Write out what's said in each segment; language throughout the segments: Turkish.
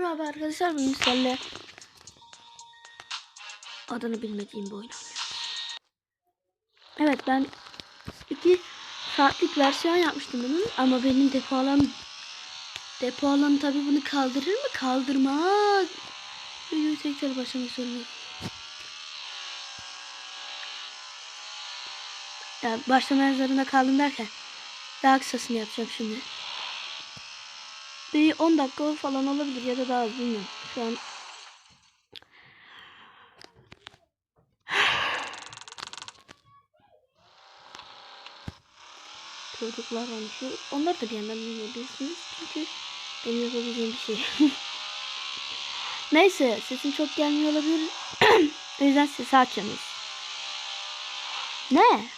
Merhaba arkadaşlar bugün sizlerle adını bilmediğim bir oyun. Evet ben iki saatlik versiyon yapmıştım bunun ama benim depo alan depo alan tabi bunu kaldırır mı? Kaldırmaz. Videoyu tekrar başlamak zorundayım. Ya başlama zorunda kaldım derken daha kısasını yapacağım şimdi. Bir 10 dakika falan olabilir ya da daha az bilmiyorum. Şu an çocuklar konuşuyor. Onlar da bir yandan dinleyebilirsiniz. Çünkü benim yapabileceğim bir şey. Neyse sesim çok gelmiyor olabilir. o yüzden sesi açacağız. Ne?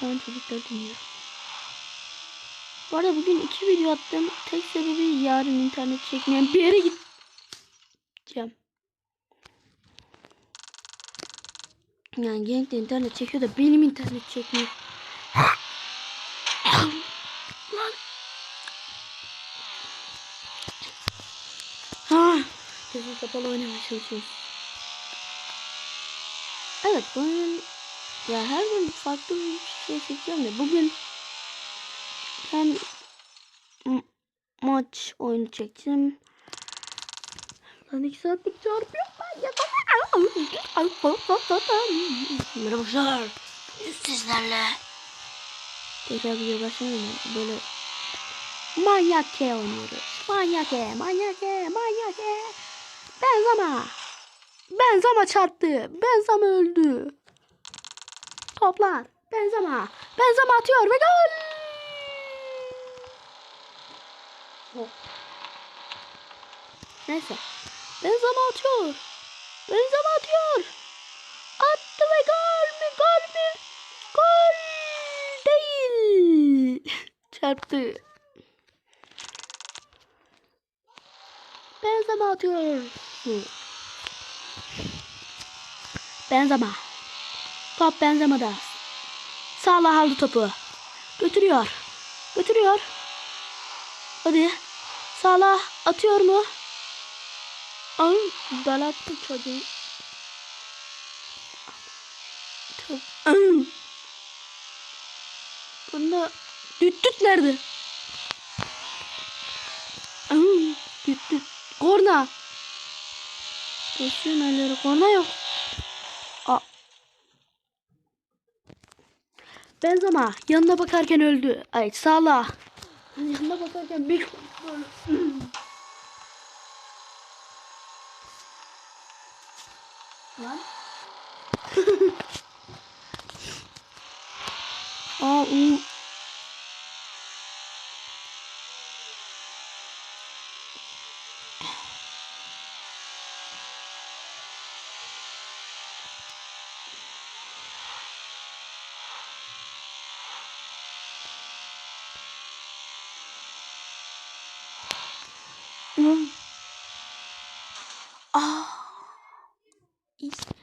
Şu an çocuklar dinliyor. Bu arada bugün iki video attım. Tek sebebi yarın internet çekmeyen bir yere gideceğim. Yani genç de internet çekiyor da benim internet çekmiyor. Ha. Gözüm kapalı oynamaya çalışıyorum. Evet bugün ya her gün farklı bir şey çekeceğim de bugün ben maç oyunu çekeceğim. Lan iki saatlik çarpıyor. Ben yapamam. Merhabalar. Sizlerle. Tekrar video başlamayayım. Böyle manyak ke oynuyoruz. Manyak ke, manyak ke, manyak ke. Benzema. Benzema çarptı. Benzema öldü. Toplar. Benzema. Benzema atıyor ve gol. Oh. Neyse. Benzema atıyor. Benzema atıyor. Attı ve gol mü? Gol mü? Gol değil. Çarptı. Benzema atıyor. Benzema. Top Benzema'da. Salah aldı topu. Götürüyor. Götürüyor. Hadi. Salah atıyor mu? Ay, dalattı çocuğu. Bunda düt düt nerede? Düt düt. Korna. Pozisyonelleri korna yok. Aa. Benzema yanına bakarken öldü. Ay Salah. Yanına bakarken bir Lan. Aa. Um. Aa. İşte.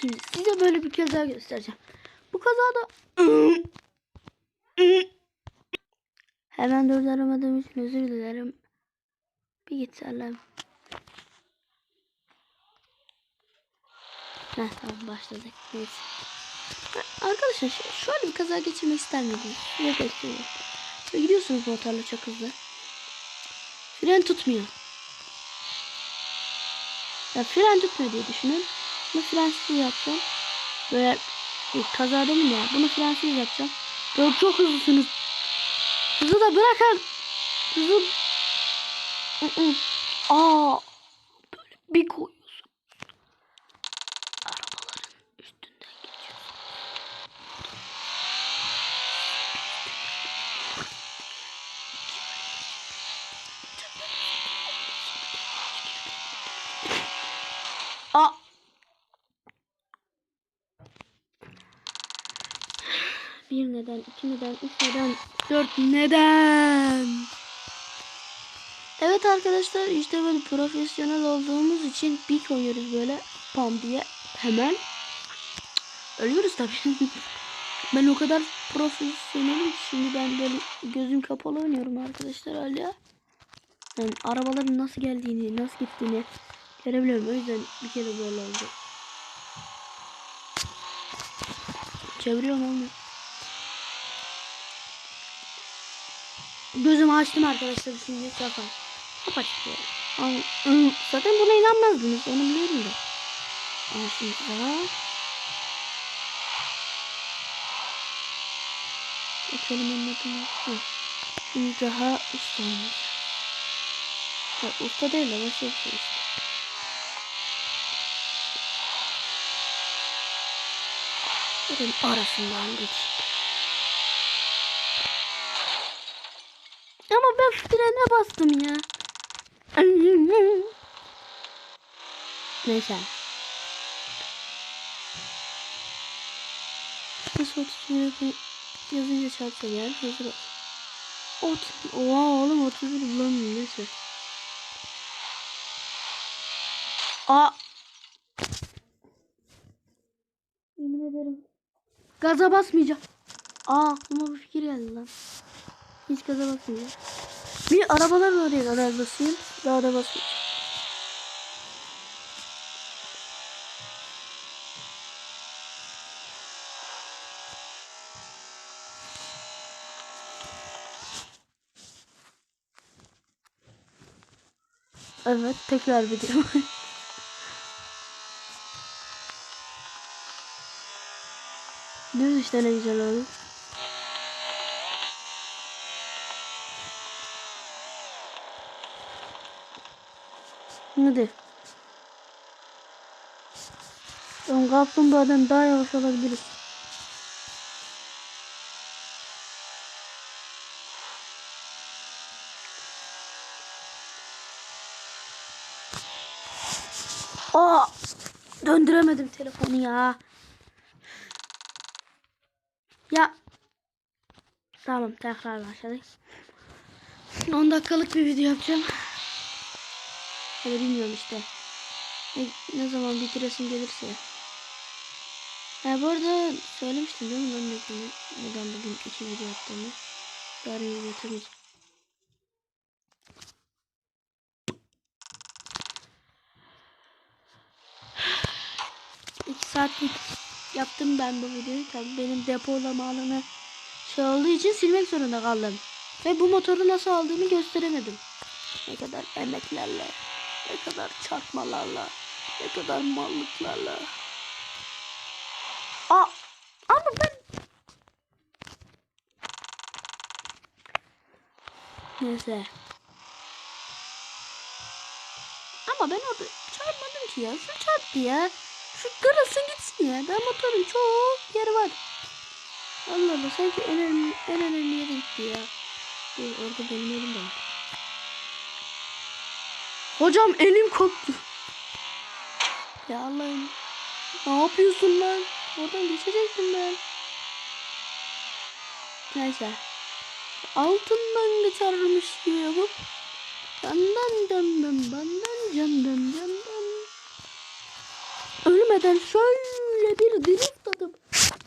Şimdi size böyle bir kaza göstereceğim. Bu kazada hemen dört aramadığım için özür dilerim. Bir git Selam. Heh, tamam başladık. Neyse. Arkadaşlar şöyle bir kaza geçirmek ister miydiniz? İstiyorum. Ve gidiyorsunuz motorla çok hızlı. Fren tutmuyor. Ya fren tutmuyor diye düşünün. Bunu frensiz yapacağım. Böyle bir kaza demin ya. Bunu frensiz yapacağım. Böyle çok hızlısınız. Hızı da bırakın. Hızı. Hı hı. Aa. Böyle bir koyuyorsun. 2 neden, 3 neden, 4 neden. Evet arkadaşlar işte böyle profesyonel olduğumuz için bir koyuyoruz böyle pam diye hemen ölüyoruz tabii. ben o kadar profesyonelim şimdi ben böyle gözüm kapalı oynuyorum arkadaşlar hala. Yani arabaların nasıl geldiğini, nasıl gittiğini görebiliyorum. O yüzden bir kere böyle oldu. Çeviriyorum olmuyor. Gözümü açtım arkadaşlar şimdi işte. Ama, ıı, Zaten buna inanmazdınız. Onu biliyorum da. Ama şimdi daha. Kelimenin adını. Hı. Şimdi daha usta olmuş. Ha, usta değil ama şey işte. Bunun arasından geç. Ama ben frene bastım ya. Neyse. Nasıl otuz yazınca çarpsa gel hazır ol. Ot. Oha oğlum 31 bulamıyorum neyse. Aa. Yemin ederim. Gaza basmayacağım. Aa aklıma bir fikir geldi lan. Hiç gaza basmayacağım. Bir arabalar basayım. Daha da basmayacağım. Evet tekrar video. Düz işte ne güzel oldu. Hadi. Tamam kaplumbağadan daha yavaş olabiliriz. Aa! Döndüremedim telefonu ya. Ya. Tamam tekrar başladık. 10 dakikalık bir video yapacağım. Öyle bilmiyorum işte. Ne, ne zaman bitiresim gelirse. Ha bu arada söylemiştim değil mi ben neden, neden bugün iki video attığımı. Yarın video. İki saatlik yaptım ben bu videoyu. Tabii benim depolama alanı şey olduğu için silmek zorunda kaldım. Ve bu motoru nasıl aldığımı gösteremedim. Ne kadar emeklerle, ne kadar çarpmalarla, ne kadar mallıklarla. Aa, ama ben... Neyse. Ama ben orada çarpmadım ki ya. Şu çarptı ya. Şu kırılsın gitsin ya. Ben motorun çok yeri var. Allah Allah sanki en önemli, en önemli yere gitti ya. Dur, orada benim de var. Hocam elim koptu. Ya Allah'ım. Ne yapıyorsun lan? Oradan geçecektim ben. Neyse. Altından geçermiş gibi yapıp. Candan candan bandan candan candan. Ölmeden şöyle bir drift atıp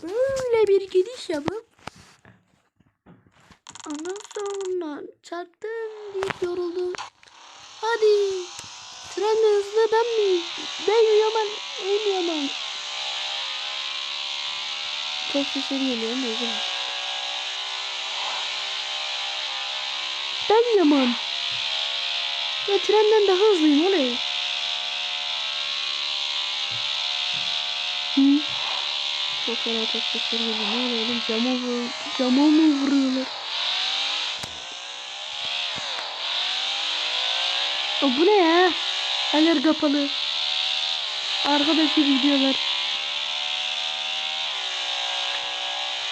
böyle bir gidiş yapıp ondan sonra çarptım deyip yoruldum. Hadi tren hızlı ben mi? Ben yaman en yaman. Çok sesleri geliyor ne zaman? Ben yaman. Ve trenden daha hızlıyım oley. Hı? Çok fena çok sesleri geliyor. Ne oğlum? Cama, vur, cama mı vuruyorlar? O bu ne ya? Eller kapalı. Arkadaki videolar.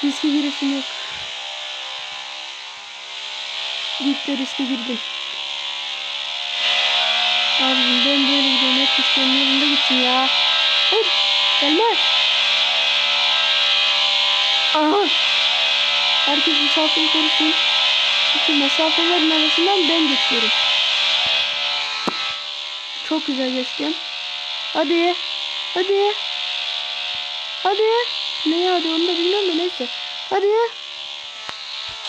Riske girişim yok. Gitti riske girdim. Abicim ben böyle gidiyorum. Hep isteğim yolunda gitsin ya. Hayır. Gelme. Aha. Herkes mesafeyi korusun. Çünkü mesafelerin arasından ben geçiyorum. Çok güzel geçtim. Hadi. Hadi. Hadi. Ne hadi onu da bilmiyorum da neyse. Hadi.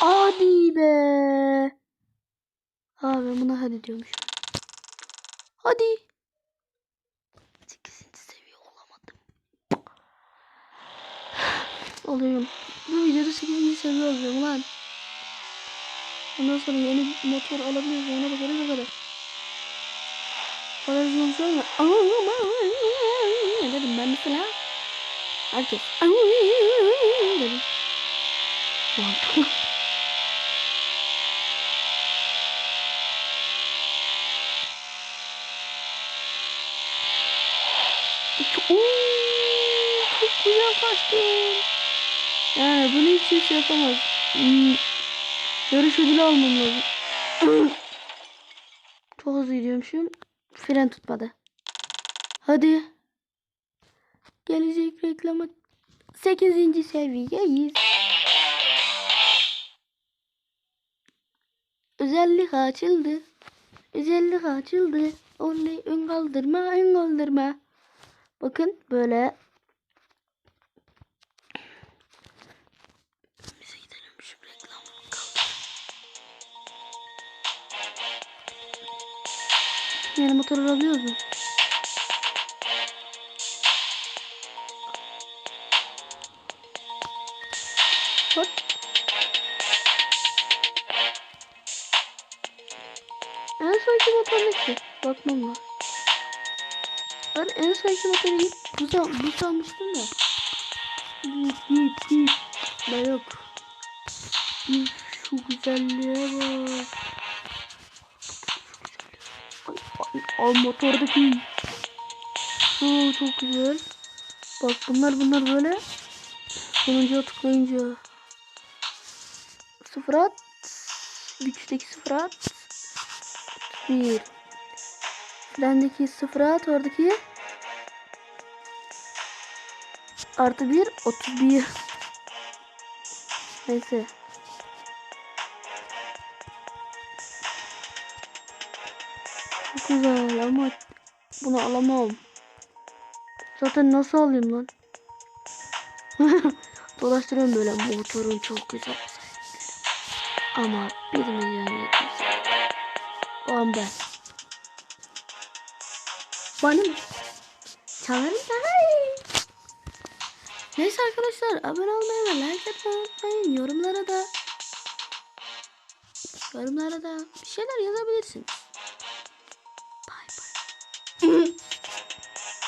Hadi be. Abi ben buna hadi diyormuşum. Hadi. 8. seviye olamadım. Oluyorum. Bu videoda 8. seviye olacağım lan. Ondan sonra yeni motor alabiliyoruz. Ona bakarız o. Horizon söyle. Dedim ben mesela. Herkes. Dedim. Çok, güzel kaçtım. Yani bunu hiç kimse yapamaz. Hmm. Yarış ödülü almam lazım. Çok hızlı gidiyormuşum. Fren tutmadı. Hadi. Gelecek reklama 8. seviyeyiz. Özellik açıldı. Özellik açıldı. Oley ön kaldırma ön kaldırma. Bakın böyle. Yeni motor alabiliyoruz mu? En sonki motor neyse. Bakmam lazım. Ben en sonki motoru git buz, al, buz almıştım da. Git git git. Ben yok. Şu güzelliğe bak. Ay motordaki. Oo, çok güzel. Bak bunlar bunlar böyle. Sonuncuya tıklayınca. Sıfır at. Güçteki sıfır at. Bir. Frendeki sıfır at oradaki. Artı bir. Otuz bir. Neyse. Güzel ama bunu alamam. Zaten nasıl alayım lan? Dolaştırıyorum böyle motorun çok güzel. Ama 1 milyon 700. O an ben. Bana mı? Çalarım. Neyse arkadaşlar abone olmayı ve like unutmayın. Yorumlara da yorumlara da bir şeyler yazabilirsiniz.